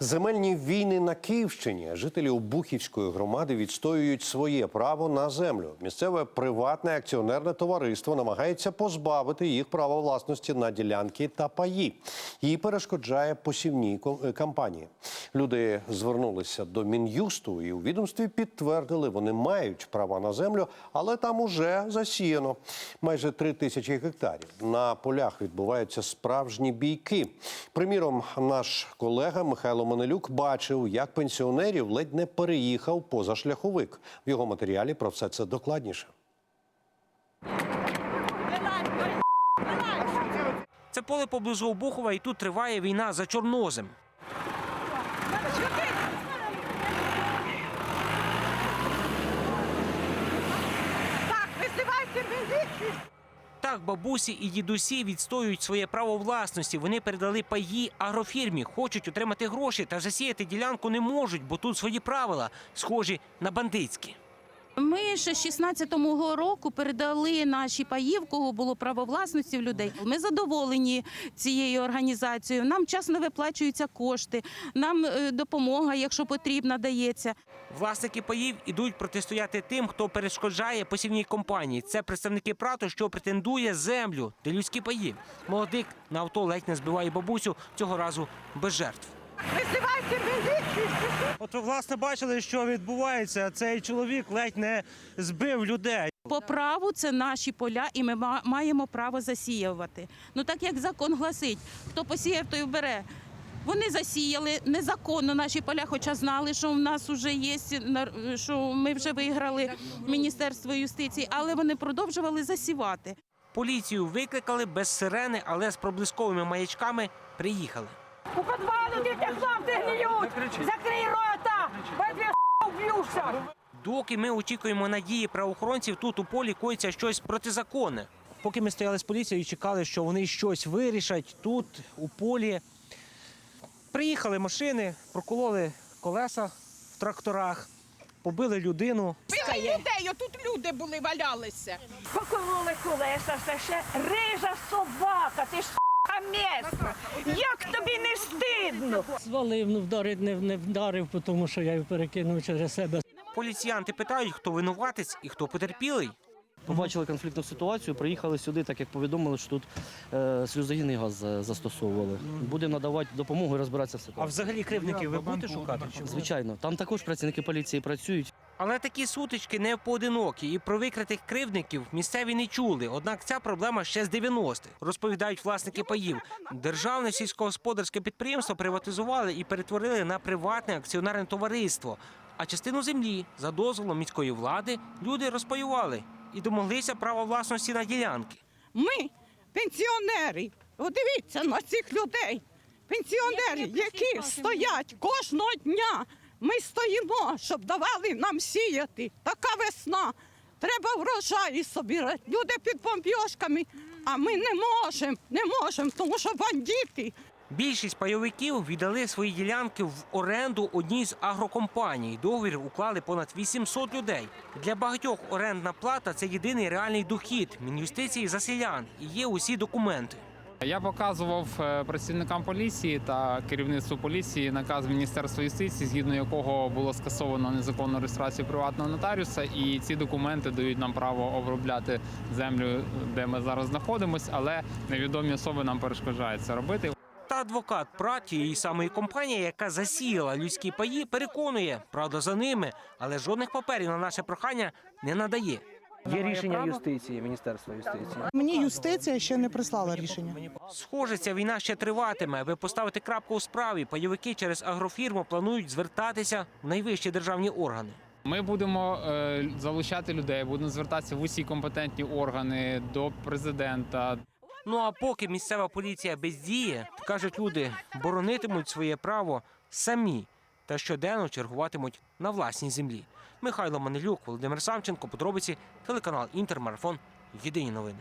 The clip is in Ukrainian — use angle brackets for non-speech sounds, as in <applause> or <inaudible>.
Земельні війни на Київщині. Жителі Обухівської громади відстоюють своє право на землю. Місцеве приватне акціонерне товариство намагається позбавити їх права власності на ділянки та паї. Їй перешкоджає посівні е, кампанії. Люди звернулися до мін'юсту і у відомстві підтвердили, вони мають права на землю, але там уже засіяно майже три тисячі гектарів. На полях відбуваються справжні бійки. Приміром, наш колега Михайло Манелюк бачив, як пенсіонерів ледь не переїхав позашляховик. В його матеріалі про все це докладніше. Це поле поблизу Обухова, і тут триває війна за чорнозем. Так, визивайте міліцію. Так, бабусі і дідусі відстоюють своє право власності. Вони передали паї агрофірмі, хочуть отримати гроші та засіяти ділянку не можуть, бо тут свої правила, схожі на бандитські. Ми ще з 16-го року передали наші паї, в кого було право власності в людей. Ми задоволені цією організацією. Нам вчасно виплачуються кошти, нам е, допомога, якщо потрібна, дається. Власники паїв ідуть протистояти тим, хто перешкоджає посівній компанії. Це представники прато, що претендує землю та людські паї. Молодик на авто ледь не збиває бабусю цього разу без жертв. Визивайте міліцію. От ви власне бачили, що відбувається. Цей чоловік ледь не збив людей. По праву це наші поля, і ми маємо право засіювати. Ну так як закон гласить, хто посіяв, той бере. Вони засіяли незаконно наші поля, хоча знали, що в нас вже є, що ми вже виграли Міністерство юстиції, але вони продовжували засівати. Поліцію викликали без сирени, але з проблисковими маячками приїхали. У підвалу діти хлопці гниють. Закрий рота, бо я <laughs> вб'юся. Доки ми очікуємо надії правоохоронців, тут у полі коїться щось протизаконне. Поки ми стояли з поліцією і чекали, що вони щось вирішать тут, у полі. Приїхали машини, прокололи колеса в тракторах, побили людину. Били людей, отут люди були, валялися. Покололи колеса, це ще рижа собака, ти ж <laughs> с**ка. Як тобі не стидно? Звалив, ну вдарив, не, не вдарив, тому що я його перекинув через себе. Поліціянти питають, хто винуватець і хто потерпілий. Побачили конфліктну ситуацію, приїхали сюди, так як повідомили, що тут е, сльозогінний газ застосовували. Будемо надавати допомогу і розбиратися в А взагалі кривдників ви будете шукати? Звичайно, там також працівники поліції працюють. Але такі сутички не поодинокі, і про викритих кривдників місцеві не чули. Однак ця проблема ще з 90-х, розповідають власники паїв. Державне сільськогосподарське підприємство приватизували і перетворили на приватне акціонерне товариство. А частину землі за дозволом міської влади люди розпаювали і домоглися права власності на ділянки. Ми, пенсіонери, подивіться на цих людей. Пенсіонери, які стоять кожного дня. Ми стоїмо, щоб давали нам сіяти. Така весна. Треба врожаї собирати. Люди під бомбьошками, а ми не можемо, не можемо, тому що бандити. Більшість пайовиків віддали свої ділянки в оренду одній з агрокомпаній. Договір уклали понад 800 людей. Для багатьох орендна плата це єдиний реальний дохід Мін'юстиції за селян і є усі документи. Я показував е, працівникам поліції та керівництву поліції наказ Міністерства юстиції, згідно якого було скасовано незаконну реєстрацію приватного нотаріуса, і ці документи дають нам право обробляти землю, де ми зараз знаходимося, але невідомі особи нам перешкоджають це робити. Та адвокат прат тієї самої компанії, яка засіяла людські паї, переконує, правда, за ними, але жодних паперів на наше прохання не надає. Є рішення юстиції, Міністерства юстиції. Мені юстиція ще не прислала рішення. Схоже, ця війна ще триватиме. Аби поставити крапку у справі, пайовики через агрофірму планують звертатися в найвищі державні органи. Ми будемо е, залучати людей, будемо звертатися в усі компетентні органи до президента, Ну а поки місцева поліція бездіє, кажуть люди, боронитимуть своє право самі та щоденно чергуватимуть на власній землі. Михайло Манелюк, Володимир Самченко, подробиці, телеканал Інтермарафон. Єдині новини.